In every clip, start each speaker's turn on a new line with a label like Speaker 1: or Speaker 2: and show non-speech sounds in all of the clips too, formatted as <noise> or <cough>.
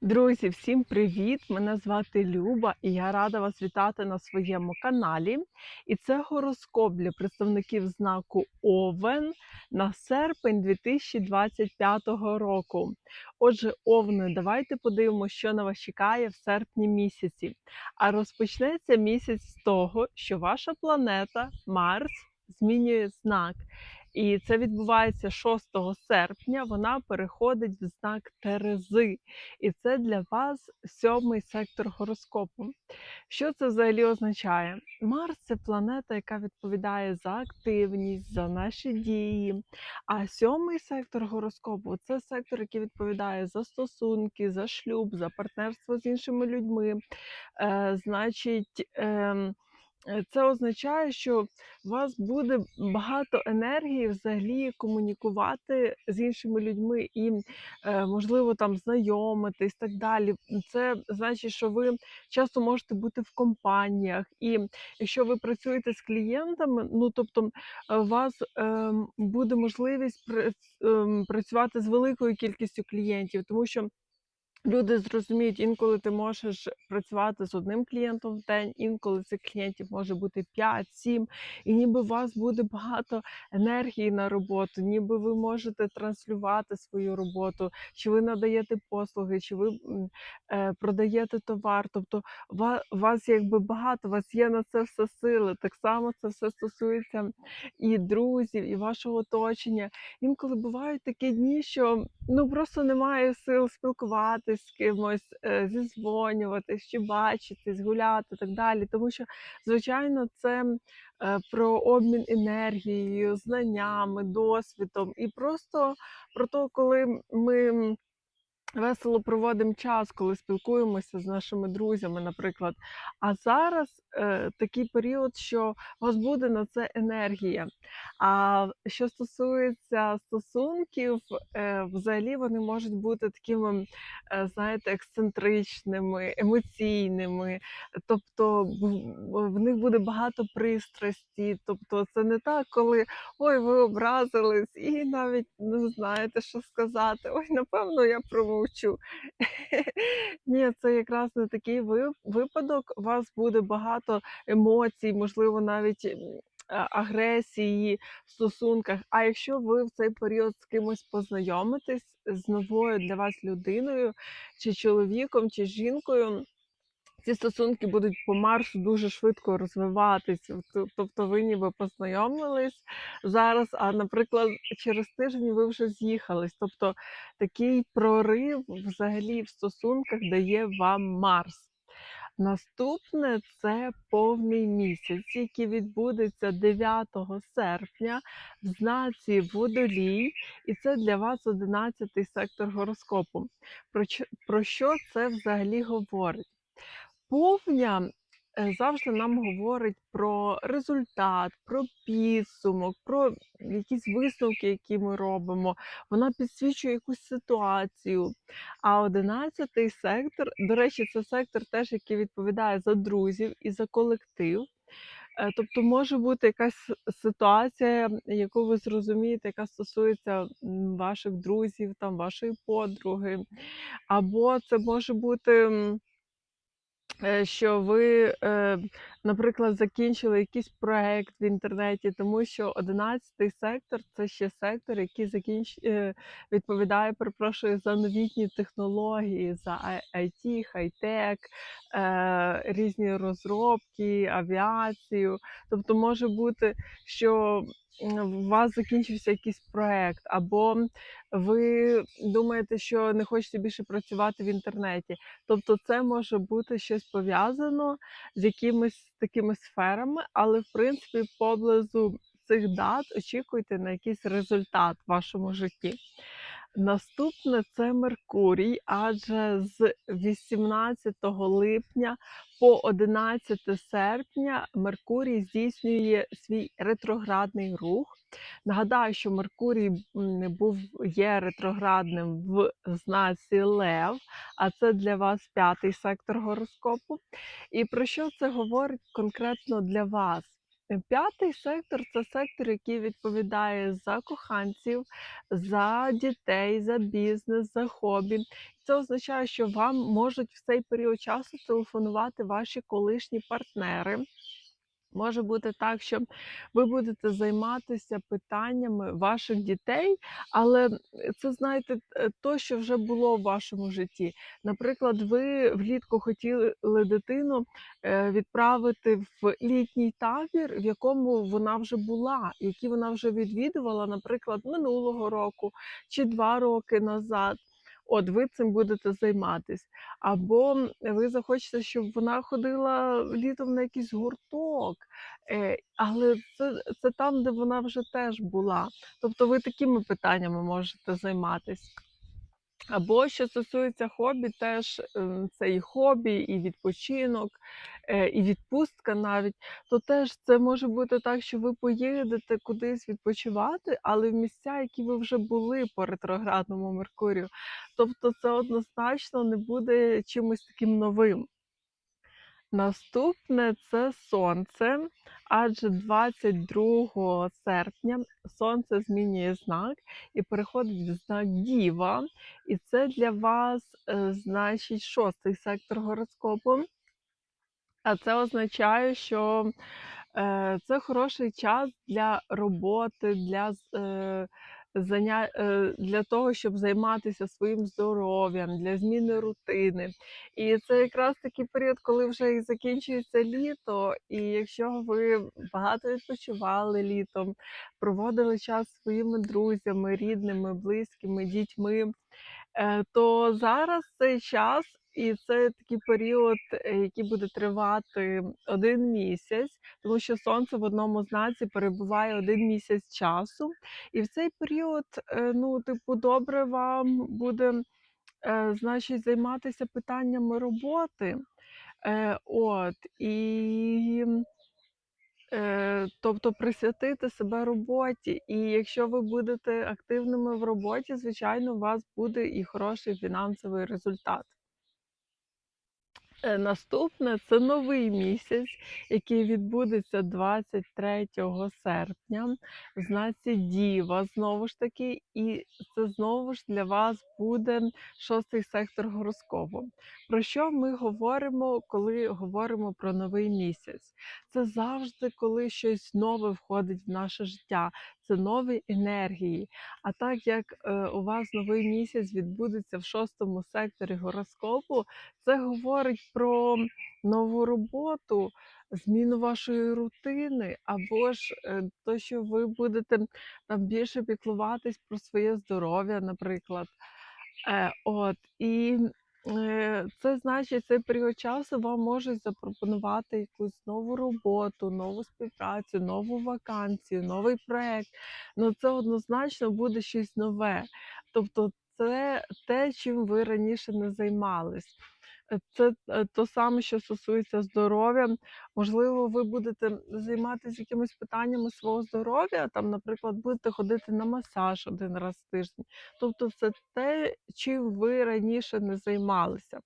Speaker 1: Друзі, всім привіт! Мене звати Люба, і я рада вас вітати на своєму каналі. І це гороскоп для представників знаку Овен на серпень 2025 року. Отже, Овни, давайте подивимося, що на вас чекає в серпні місяці. А розпочнеться місяць з того, що ваша планета Марс змінює знак. І це відбувається 6 серпня. Вона переходить в знак Терези. І це для вас сьомий сектор гороскопу. Що це взагалі означає? Марс це планета, яка відповідає за активність, за наші дії. А сьомий сектор гороскопу це сектор, який відповідає за стосунки, за шлюб, за партнерство з іншими людьми. Е, значить, е, це означає, що у вас буде багато енергії взагалі комунікувати з іншими людьми і, е, можливо, там знайомитись так далі. Це значить, що ви часто можете бути в компаніях, і якщо ви працюєте з клієнтами, ну тобто е, у вас ем, буде можливість ем, працювати з великою кількістю клієнтів, тому що Люди зрозуміють, інколи ти можеш працювати з одним клієнтом в день, інколи цих клієнтів може бути 5-7, і ніби у вас буде багато енергії на роботу, ніби ви можете транслювати свою роботу, чи ви надаєте послуги, чи ви е, продаєте товар. Тобто у вас якби багато, у вас є на це все сили. Так само це все стосується і друзів, і вашого оточення. Інколи бувають такі дні, що ну просто немає сил спілкуватись з кимось, зізвонювати, зізвонюватись, чи бачитись, гуляти і так далі. Тому що, звичайно, це е, про обмін енергією, знаннями, досвідом, і просто про те, коли ми. Весело проводимо час, коли спілкуємося з нашими друзями, наприклад. А зараз е, такий період, що у вас буде на це енергія. А що стосується стосунків, е, взагалі вони можуть бути такими, е, знаєте, ексцентричними, емоційними. Тобто в, них буде багато пристрасті. Тобто, це не так, коли ой, ви образились, і навіть не знаєте, що сказати. Ой, напевно, я промовчу. <laughs> Ні, це якраз не такий випадок. У вас буде багато емоцій, можливо, навіть агресії в стосунках. А якщо ви в цей період з кимось познайомитесь з новою для вас людиною, чи чоловіком, чи жінкою. Ці стосунки будуть по маршу дуже швидко розвиватись. Тобто ви ніби познайомились зараз, а наприклад, через тиждень ви вже з'їхались. Тобто такий прорив взагалі в стосунках дає вам Марс. Наступне це повний місяць, який відбудеться 9 серпня в знаці Водолій, і це для вас 11 сектор гороскопу. Про що це взагалі говорить? Повня е, завжди нам говорить про результат, про підсумок, про якісь висновки, які ми робимо. Вона підсвічує якусь ситуацію. А одинадцятий сектор, до речі, це сектор теж, який відповідає за друзів і за колектив. Е, Тобто може бути якась ситуація, яку ви зрозумієте, яка стосується ваших друзів, там, вашої подруги, або це може бути. Е, що ви, е, наприклад, закінчили якийсь проект в інтернеті, тому що одинадцятий сектор це ще сектор, який закінч... е, відповідає, перепрошую, за новітні технології, за IT, хай-тек, різні розробки, авіацію. Тобто може бути, що у вас закінчився якийсь проект, або ви думаєте, що не хочете більше працювати в інтернеті. Тобто це може бути щось пов'язано з якимись такими сферами, але в принципі поблизу цих дат очікуйте на якийсь результат в вашому житті. Наступне це Меркурій, адже з 18 липня по 11 серпня Меркурій здійснює свій ретроградний рух. Нагадаю, що Меркурій був є ретроградним в знаці Лев, а це для вас п'ятий сектор гороскопу. І про що це говорить конкретно для вас? П'ятий сектор це сектор, який відповідає за коханців, за дітей, за бізнес, за хобі. це означає, що вам можуть в цей період часу телефонувати ваші колишні партнери. Може бути так, що ви будете займатися питаннями ваших дітей, але це знаєте е, то, що вже було в вашому житті. Наприклад, ви влітку хотіли дитину е, відправити в літній табір, в якому вона вже була, який вона вже відвідувала, наприклад, минулого року чи два роки назад. От ви цим будете займатись. Або ви захочете, щоб вона ходила літом на якийсь гурток, е, але це, це там, де вона вже теж була. Тобто ви такими питаннями можете займатись. Або що стосується хобі, теж ем, це і хобі, і відпочинок, е, і відпустка навіть, то теж це може бути так, що ви поїдете кудись відпочивати, але в місця, які ви вже були по ретроградному Меркурію. Тобто це однозначно не буде чимось таким новим. Наступне це сонце, адже 22 серпня сонце змінює знак і переходить в знак Діва. І це для вас, е, значить, шостий сектор гороскопу. А це означає, що е, це хороший час для роботи, для, е, для того, щоб займатися своїм здоров'ям, для зміни рутини. І це якраз такий період, коли вже і закінчується літо, і якщо ви багато відпочивали літом, проводили час зі своїми друзями, рідними, близькими, дітьми, Е, то зараз цей час, і це такий період, е, який буде тривати один місяць, тому що сонце в одному знаці перебуває один місяць часу. І в цей період, е, ну, типу, добре вам буде, е, значить, займатися питаннями роботи. От, і тобто присвятити себе роботі. І якщо ви будете активними в роботі, звичайно, у вас буде і хороший фінансовий результат. Е, Наступне це новий місяць, який відбудеться 23 серпня в знаці Діва. Знову ж таки, і це знову ж для вас буде шостий сектор гороскопу. Про що ми говоримо, коли говоримо про новий місяць? Це завжди, коли щось нове входить в наше життя, це нові енергії. А так як е, у вас новий місяць відбудеться в шостому секторі гороскопу, це говорить про нову роботу, зміну вашої рутини, або ж е, то, що ви будете там більше піклуватись про своє здоров'я, наприклад. Е, от і це значить, цей період часу вам можуть запропонувати якусь нову роботу, нову співпрацю, нову вакансію, новий проект. Ну це однозначно буде щось нове. Тобто, це те, чим ви раніше не займались. Це е, то саме, що стосується здоров'я. Можливо, ви будете займатися якимись питаннями свого здоров'я, там, наприклад, будете ходити на масаж один раз в тиждень. Тобто, це те, чим ви раніше не займалися.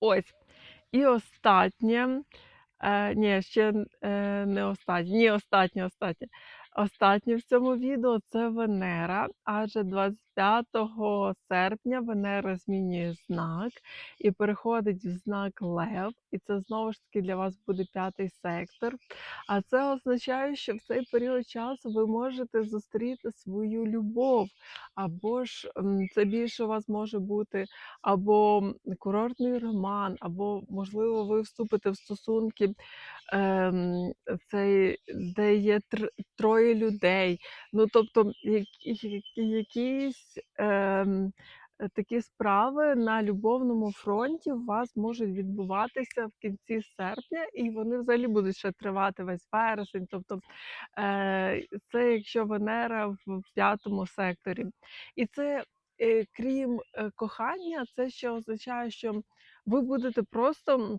Speaker 1: Ось. І останнє. Е, ні, ще е, не останнє. Ні, останнє, останнє. Останнє в цьому відео це Венера, адже 25 серпня Венера змінює знак і переходить в знак Лев, і це знову ж таки для вас буде п'ятий сектор. А це означає, що в цей період часу ви можете зустріти свою любов, або ж це більше у вас може бути або курортний роман, або, можливо, ви вступите в стосунки, ем, цей, де є тр- троє людей. Ну, тобто, які- які- якісь ем, такі справи на любовному фронті у вас можуть відбуватися в кінці серпня, і вони взагалі будуть ще тривати весь вересень. Тобто, е, це якщо Венера в п'ятому секторі. І це е, крім е, кохання, це ще означає, що ви будете просто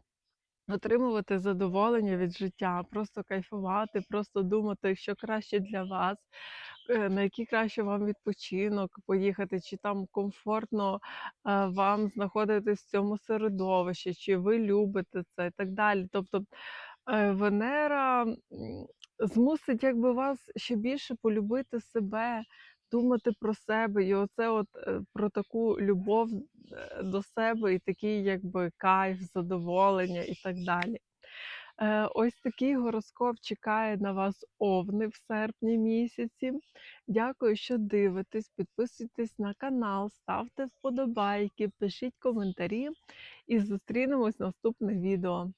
Speaker 1: отримувати задоволення від життя, просто кайфувати, просто думати, що краще для вас, е, на який краще вам відпочинок поїхати, чи там комфортно е, вам знаходитись в цьому середовищі, чи ви любите це і так далі. Тобто е, Венера змусить якби вас ще більше полюбити себе, думати про себе, і оце от е, про таку любов е, до себе, і такий якби кайф, задоволення і так далі. Е, Ось такий гороскоп чекає на вас овни в серпні місяці. Дякую, що дивитесь. Підписуйтесь на канал, ставте вподобайки, пишіть коментарі і зустрінемось в наступних відео.